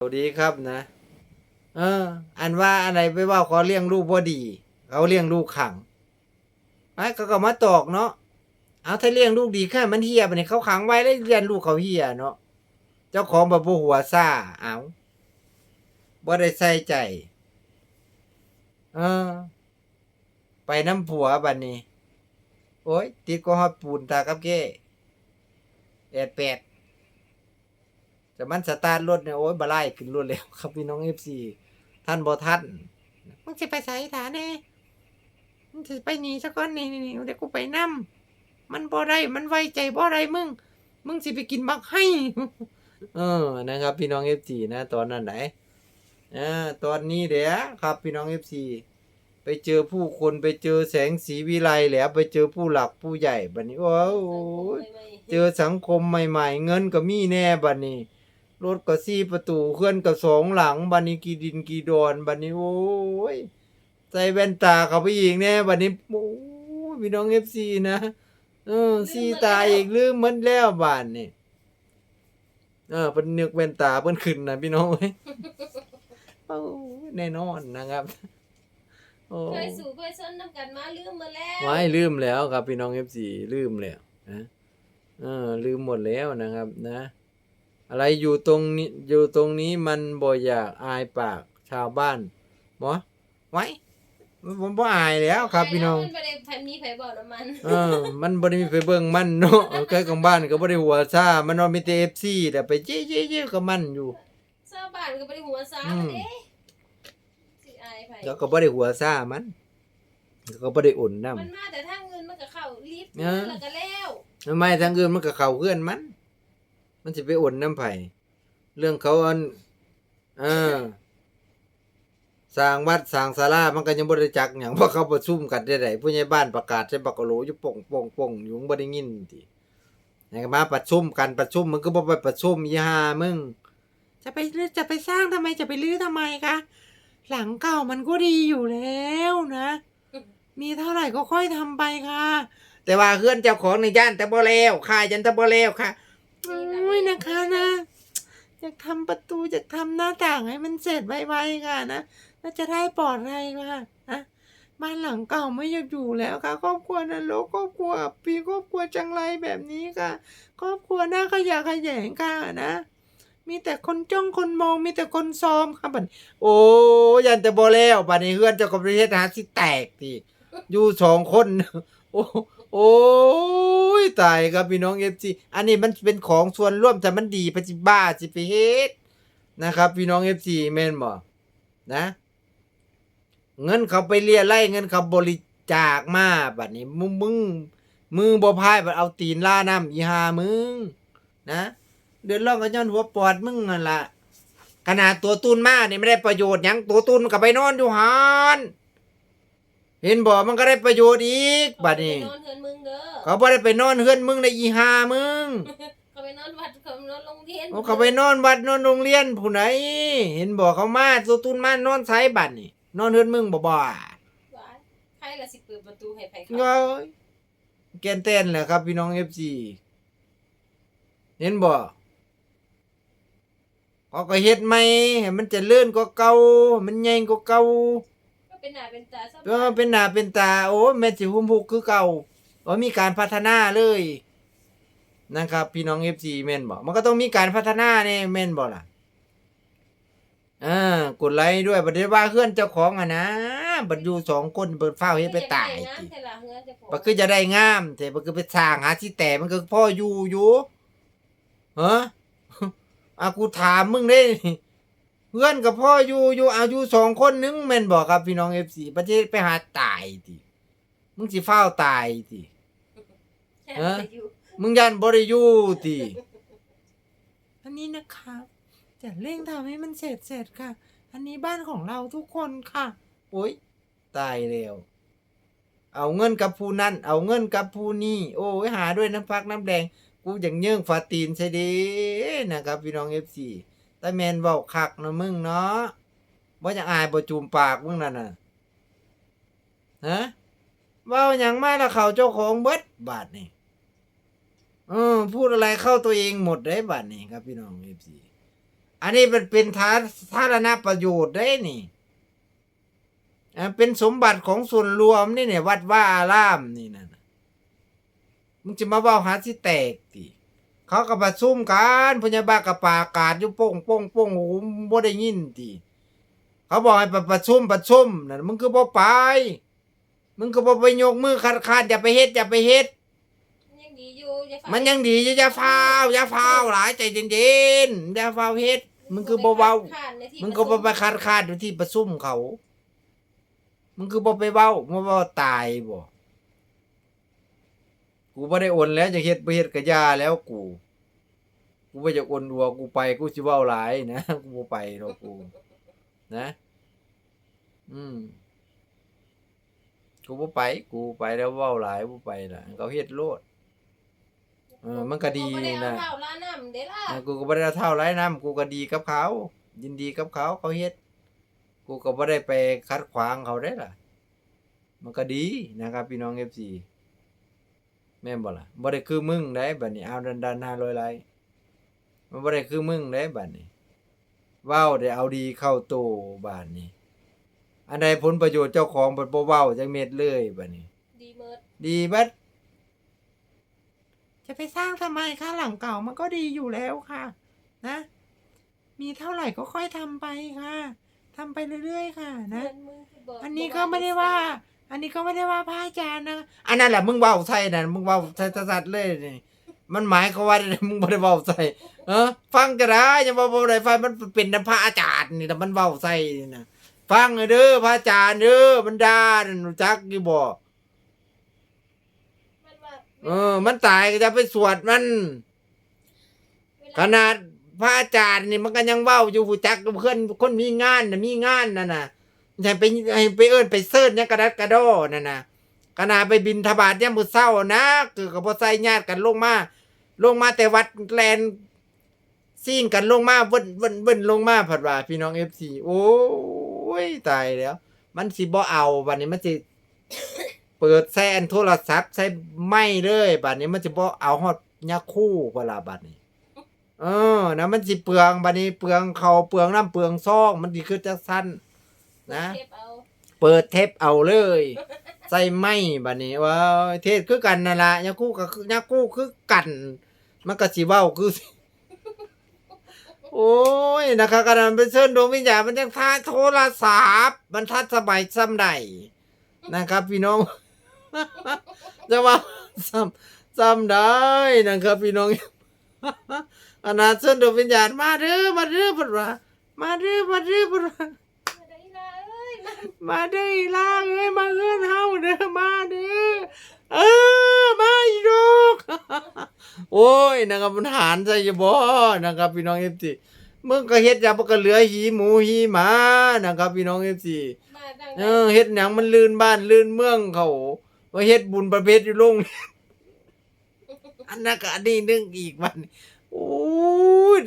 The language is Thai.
สวัสดีครับนะ เออ อันว่าอะไรไปว่าเขาเลี้ยงลูกบ่ดี เขาเลี้ยงลูกขังไอ้เขาก็มาตอกเนาะเอาถ้าเลี้ยงลูกดีแค่มันเฮียไปเนี่ยเขาขังไว้แล้วเลี้ยงลูกเขาเฮียเนาะเจ้าของแบบบ่หัวซ่าเอาบ่ได้ใส่ใจ เออ ไปน้ำผัวบัดนี้ โอ้ยติดก็ฮอดปูนตากับเก้แปดแปด แต่มันสตาร์ทรถเนี่ยโอ้ยบาไล่ขึ้นรถแล้วครับพี่น้องเอฟซีท่านบอท่านมึงจะไปใส่ฐานเน่มึงจะไปหนีสักก้อนนี่นี่เดี๋ยวกูไปนั่มมันบ่ได้มันไว้ใจบ่ได้มึง มึงสิไปกินบักให้เออนะครับ พี่น้องเอฟซีนะ ตอนนั้นไหนอ่าตอนนี้เดี๋ยวครับ พี่น้องเอฟซีไปเจอผู้คนไปเจอแสงสีวิไลแล้วไปเจอผู้หลักผู้ใหญ่บัดนี้โอ้ยเจอสังคมใหม่ ๆ เงินก็มีแน่บัดนี้ รถก็สี่ประตูเคลื่อนก็สองหลังบัดนี้กี่ดินกี่ดอนบัดนี้โอ้ยใส่แว่นตาเข้าไปอีกแน่บัดนี้โอ้ยพี่น้องเอฟซีนะเออสีตาอีกลืมหมันแล้วบานนี่เออเพิ่นนึกแว่นตาเพิ่นขึ้นนะพี่น้องเอ้ยโอ้ยแน่นอนนะครับโอ้เคยสู่เคยซ้นน้ำกันมาลืมมาแล้วไว้ลืมแล้วครับพี่น้องเอฟซีลืมแล้วนะเออลืมหมดแล้วนะครับ นะ อะไรอยู่ตรงนี้อยู่ตรงนี้มันบ่อยากอายปากชาวบ้านหมอไว้ผมบ่อายแล้วครับพี่น้อง มันไม่ได้ไผมีไผบอกน้ำมันเออ มันบ่ได้มีไปเบิ่งมันเนาะใกล้ของบ้านก็บ่ได้หัวซ่า มันว่ามีแต่ FC แต่ไปเจ๊ๆๆกับมันอยู่ชาวบ้านก็บ่ได้หัวซ้าอืมเด้สิอายไผแล้วก็บ่ได้หัวซ่ามันก็บ่ได้อุ่นนำมันมาแต่ทางเงินมันก็เข้าลิฟต์เออแล้วก็แล้วทำไมทางอื่นมันก็เข้าเพื่อนมัน มันสิไปอุ่นน้ำไผ่เรื่องเขาอันเออสร้างวัดสร้างศาลามันก็ยังบ่ได้จักหยังเพราะเขาประชุมกันได้ไดผู้ใหญ่บ้านประกาศใส่บักกะโหลอยู่ป่งป่งป่งอยู่บ่ได้ยินตินี่ก็มาประชุมกันประชุมมึงก็บ่ไปประชุมอีห่ามึงจะไปจะไปสร้างทำไมจะไปรื้อทำไมคะหลังเก่ามันก็ดีอยู่แล้วนะ มีเท่าไหร่ก็ค่อยทำไปค่ะ แต่ว่าเพื่อนเจ้าของในย่านแต่บ่แล้วค่ายันแต่บ่แล้วค่ะ โอ้ยนะคะนะอยากทำประตูอยากทำหน้าต่างให้มันเสร็จไวๆค่ะนะน่าจะได้ปลอดภัยค่ะนะบ้านหลังเก่าไม่อยากอยู่แล้วค่ะ ครอบครัวนรกครอบครัวอับปีครอบครัวจังไรแบบนี้ค่ะ ครอบครัวหน้าขยะแขยงค่ะนะ มีแต่คนจ้องคนมองมีแต่คนซ้อมค่ะบัดโอ้ยันแต่บ่แล้วบัดนี้เฮือนเจ้าก็ประเทศหาสิแตกติอยู่สองคน โอ้ โอ้ยตายครับพี่น้องเอฟซีอันนี้มันเป็นของส่วนร่วมแต่มันดีไปจิบ้าจิไปเฮ็ดนะครับ พี่น้องเอฟซีแม่นบ่นะ เงินเขาไปเรียไล่เงินเขาบริจาคมาบัดนี้มึงมึงมือบ่พายบัดเอาตีนล่าน้ำอีหามึง นะ เดือดร้อนก็ย้อนหัวปอดมึงนั่นล่ะขนาดตัวตุนมาเนี่ยไม่ได้ประโยชน์หยังตัวตุนก็ไปนอนอยู่หาน เห็นบ่มันก็ได้ประโยชน์อีกบัดนี้ เขาไปนอนเฮือนมึงเด้อเขาบ่ได้ไปนอนเฮือนมึงในอีหามึงเขาไปนอนวัดเขาไปนอนโรงเรียนเขาเขาไปนอนวัดนอนโรงเรียนผู้ไหน เห็นบ่เขามาตัวตุนมานอนไสบัดนี่นอนเฮือนมึงบ่บ่ว้ายใครล่ะสิเปิดประตูให้ไผเข้าเงยแกนเต้นแหละครับพี่น้อง FC เห็นบ่เขาก็เฮ็ดใหม่ให้มันเจะเลื่อนกว่าเก่าให้มันใหญ่กว่าเก่าก็ เป็นหน้าเป็นตาชาวก็บ้านเป็นหน้าเป็นตา โอ้แม่สิหุ่มพุกคือเก่าว่ามีการพัฒนาเลยนะครับ พี่น้อง FC แม่นบ่มันก็ต้องมีการพัฒนาแน่แม่นบ่ล่ะอ่ากดไลค์ด้วยบัดนี้ว่าเพื่อนเจ้าของอะนะบัดอยู่สองคนเบิดฟ้าวเฮ็ดไปตายนะติแต่ละเฮือนเจะของมันคือจะได้งามแต่มันคือไปสร้างหาที่แต่มันคือพ่ออยู่อยู่ฮะอากูถามมึงได้ เพื่อนกับพ่ออยู่อยู่อายุสองคนนึงแม่นบอกครับพี่น้องเอฟซีประเทศไปหาตายติมึงสิเฝ้าวตายติแค่ฮะไปอยู่มึงยันบริยูติอันนี้นะคะจะเร่งทำให้มันเสร็จเสร็จค่ะ อันนี้บ้านของเราทุกคนค่ะโอ้ยตายแล้วเอาเงินกับผู้นั่น เอาเงินกับผู้นี่โอ้ยหาด้วยน้ำพักน้ำแดง กูอย่างเยื่องฟาตีนใช่ดีนะครับพี่น้องเอฟซี แต่แมนเว้าคักนะมึงเนาะว่าจะอายบ่จูมปากมึงนั่นน่ะฮะเว้าอย่างมาแล้วเขาเจ้าของเบิดบาทนี่เออพูดอะไรเข้าตัวเองหมดได้บาทนี่ครับพี่น้องเอฟซีอันนี้มันเป็นทาสาธารณประโยชน์ได้นี่อเป็นสมบัติของส่วนรวมนี่เนี่ยวัดว่าอารามนี่นะมึงจะมาเว้าหาสิแตกติ เขาก็ประชุมกันพญาบาลกับปากาศอยู่โป้งโป้งโป้งโอ้โหบ่ได้ยินติเขาบอกให้ไปประชุมประชุมนั่นมึงคือบ่ไป มึงก็บ่ไปยกมือคัดค้านอย่าไปเฮ็ดอย่าไปเฮ็ด มันยังดีอยู่อย่าฝากมันยังดีอย่าอย่าฟ้าวอย่าฟ้าวหลายใจเย็นๆอย่าฟ้าวเฮ็ด มึงคือบ่เว้า ข้นในที่มึงก็บ่ไปคัดค้านอยู่ที่ประชุมเขา มึงคือบ่ไปเว้ามึงว่าตายบ่ กูบ่ได้โอนแล้วจะเฮ็ดบ่เฮ็ดก็ย่าแล้วกู กูบ่จะโอนดัวกูไปกูสิเว้าหลายนะกูบ่ไปดอกกู นะ อืมกูบ่ไป กูไปแล้วเว้าหลายบ่ไปล่ะ เขาเฮ็ดโลดเออมันก็ดีบ่ได้นะเอาข้าวล้าน้ำเด้ล่ะอะกูก็บ่ได้เอาเท่าไรน้ำกูก็ดีกับเขา ยินดีกับเขา เขาเฮ็ด กูก็บ่ได้ไปคัดขวางเขาได้ล่ะ มันก็ดีนะครับพี่น้อง FC แม่นบ่ล่ะบ่ได้คือมึงได้บัดนี้เอาดันดัน500ไลค์มันบ่ได้คือมึงได้บัดนี้เว้าได้เอาดีเข้าโตบัดนี้ อันใดผลประโยชน์เจ้าของบ่บ่เว้าจักเม็ดเลยบัดนี้ ดีเมิดดีบัดจะไปสร้างทำไมคะหลังเก่ามันก็ดีอยู่แล้วค่ะ นะ มีเท่าไหร่ก็ค่อยทำไปค่ะทำไปเรื่อยๆค่ะ นะเงินมึงคืบอันนี้ก็ไม่ได้ว่า อันนี้ก็ไม่ได้ว่าพระอาจารย์นะอันนั้นแหละมึงเว้าใส่นั่นมึงเว้าใส่สัดๆเลยนี่มันหมายความว่ามึงบ่ได้เว้าใส่เออ ฟังก็ได้อย่าบ่บ่ได้ฟังมันเป็นน้ำพระอาจารย์นี่แต่มันเว้าใส่นี่นะฟังเด้อพระอาจารย์เด้อมันด่านั่นรู้จักอยู่บ่มันว่าเออ มันตายก็จะไปสวดมัน เวลาขนาดพระอาจารย์นี่มันก็ยังเว้าอยู่ผู้จักกับเพื่อนคนมีงานน่ะมีงานนั่นน่ะ ให้ไปไปเอิ้นไปเซิร์ชเนี่ยกระดัดกระโดนั่นนะขนาไปบินทบาทเนี่ยมือเช้านะคือกับบ่ใส่ญาติกันลงมา ลงมาแต่วัดแลนซิ่งกันลงมาเบิ่นเบิ่นเบิ่นลงมาผัดว่าพี่น้อง FC โอ้ยตายแล้ว มันสิบ่เอาบัดนี้มันสิเปิดแซนโทรศัพท์ใช้ไม่เลยบัดนี้มันจะบ่เอาฮอดยาคู่เวลาบัดนี้ เออนะมันสิเปลืองบัดนี้เปลืองเขาเปลืองน้ำเปลืองซองมันสิคือจังซั่น นะเก็บเอาเปิดเทปเอาเลย ใส่ไม้บัดนี้ว่าเทศคือกันนั่นล่ะยาคู่ก็คือยาคู่คือกัน มันก็สิเว้าคือ โอ้ยนะคะกระนั้นเป็นเชิญดวงวิญญาณมันยังทาโทรศัพท์มันทัดสมัยซ้ำใดนะครับ พี่น้องจะว่าซ้ำซ้ำได้นะครับ พี่น้องอนาเชิญดวงวิญญาณมาเด้อมาเด้อพุ่นว่ามาเด้อมาเด้อพุ่นว่า มาได้ละเอ้ย มามาเด้ออีล่าเอ้ยมาเอื้อนเฮาเด้อมาเด้อเออมาอีลูกโอ้ยนะครับมันหารใส่จะบ่นะครับพี่น้อง FC มึงก็เฮ็ดหยังมันก็เหลือหีหมูหีหมานะครับพี่น้อง FC มาดังเออเฮ็ดหยังมันลื่นบ้านลื่นเมืองเขาว่าเฮ็ดบุญประเภทอยู่ลงอันนั้นก็อันนี้นึงอีกมันโอ้ย